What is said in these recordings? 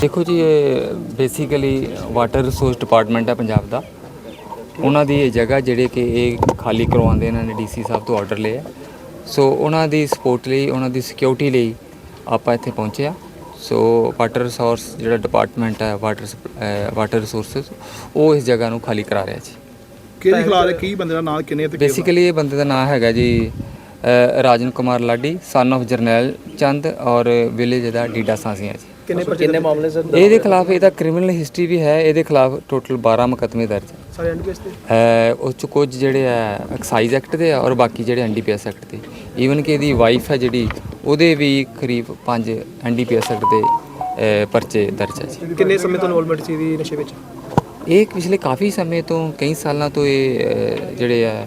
ਦੇਖੋ ਜੀ ਇਹ ਬੇਸਿਕਲੀ ਵਾਟਰ ਰਿਸੋਰਸ ਡਿਪਾਰਟਮੈਂਟ ਹੈ ਪੰਜਾਬ ਦਾ। ਉਹਨਾਂ ਦੀ ਇਹ ਜਗ੍ਹਾ ਜਿਹੜੇ ਕਿ ਇਹ ਖਾਲੀ ਕਰਵਾਉਂਦੇ ਇਹਨਾਂ ਨੇ ਡੀਸੀ ਸਾਹਿਬ ਤੋਂ ਆਰਡਰ ਲਿਆ ਸੋ ਉਹਨਾਂ ਦੀ ਸਪੋਰਟ ਲਈ ਉਹਨਾਂ ਦੀ ਸਿਕਿਉਰਿਟੀ ਲਈ ਆਪਾਂ ਇੱਥੇ ਪਹੁੰਚੇ ਆ। ਸੋ ਵਾਟਰ ਰਿਸੋਰਸ ਜਿਹੜਾ ਡਿਪਾਰਟਮੈਂਟ ਹੈ ਵਾਟਰ ਵਾਟਰ ਰਿਸੋਰਸਸ ਉਹ ਇਸ ਜਗ੍ਹਾ ਨੂੰ ਖਾਲੀ ਕਰਾ ਰਿਹਾ ਜੀ। ਕਿਹਦੇ ਖਿਲਾਫ ਕੀ ਬੰਦੇ ਦਾ ਨਾਂ ਕਿੰਨੇ ਤੇ? ਬੇਸਿਕਲੀ ਇਹ ਬੰਦੇ ਦਾ ਨਾਮ ਹੈਗਾ ਜੀ ਰਾਜਨ ਕੁਮਾਰ ਲਾਡੀ ਸਨ of ਜਰਨੈਲ ਚੰਦ ਔਰ ਵਿਲੇਜ ਦਾ ਡੀਡਾ ਸਾਂਸੀਆਂ ਜੀ। ਕਿੰਨੇ ਕਿੰਨੇ ਮਾਮਲੇ ਸਰ ਇਹਦੇ ਖਿਲਾਫ ਇਹਦਾ ਕ੍ਰਿਮੀਨਲ ਹਿਸਟਰੀ ਵੀ ਹੈ ਇਹਦੇ ਖਿਲਾਫ ਟੋਟਲ 12 ਮੁਕੱਦਮੇ ਦਰਜ ਹੈ। ਸਾਰੇ ਐਨਪੀਐਸ ਤੇ? ਅ, ਉਹ ਚ ਕੁਝ ਜਿਹੜੇ ਆ ਐਕਸਾਈਜ਼ ਐਕਟ ਦੇ ਆ ਔਰ ਬਾਕੀ ਜਿਹੜੇ ਐਨਡੀਪੀਐਸ ਐਕਟ ਦੇ। ਈਵਨ ਕਿ ਇਹਦੀ ਵਾਈਫ ਹੈ ਜਿਹੜੀ ਉਹਦੇ ਵੀ ਕਰੀਬ 5 ਐਨਡੀਪੀਐਸ ਐਕਟ ਦੇ ਪਰਚੇ ਦਰਜ ਹੈ ਜੀ। ਕਿੰਨੇ ਸਮੇਂ ਤੋਂ ਇਨਵੋਲਵਮੈਂਟ ਸੀ ਦੀ ਨਸ਼ੇ ਵਿੱਚ? ਇਹ ਪਿਛਲੇ ਕਾਫੀ ਸਮੇਂ ਤੋਂ ਕਈ ਸਾਲਾਂ ਤੋਂ ਇਹ ਜਿਹੜੇ ਆ ਅ,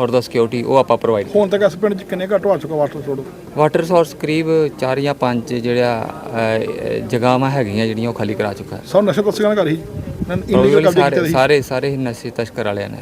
ਔਰ ਦਾ ਸਿਕਿਉਰਿਟੀ ਉਹ ਆਪਾਂ ਪ੍ਰੋਵਾਈਡ ਹੁਣ ਤੱਕ ਇਸ ਪਿੰਡ ਚ ਕਿੰਨੇ ਘੱਟ ਹੋ ਚੁੱਕਾ ਵਾਟਰ ਛੋੜੋ ਵਾਟਰ ਰਿਸੋਰਸ ਕਰੀਬ 4 ਜਾਂ 5 ਜਿਹੜਾ ਅ, ਜਗ੍ਹਾਵਾਂ ਹੈਗੀਆਂ ਜਿਹੜੀਆਂ ਉਹ ਖਾਲੀ ਕਰਾ ਚੁੱਕਾ। ਸਭ ਨਸ਼ਾ ਤਸਕਰਾਂ ਘਰ ਹੀ? ਕਬਜ਼ੇ ਸਾਰੇ ਕੀਤੇ ਸਾਰੇ ਸਾਰੇ ਨਸ਼ੇ ਤਸਕਰ ਵਾਲਿਆਂ ਨੇ।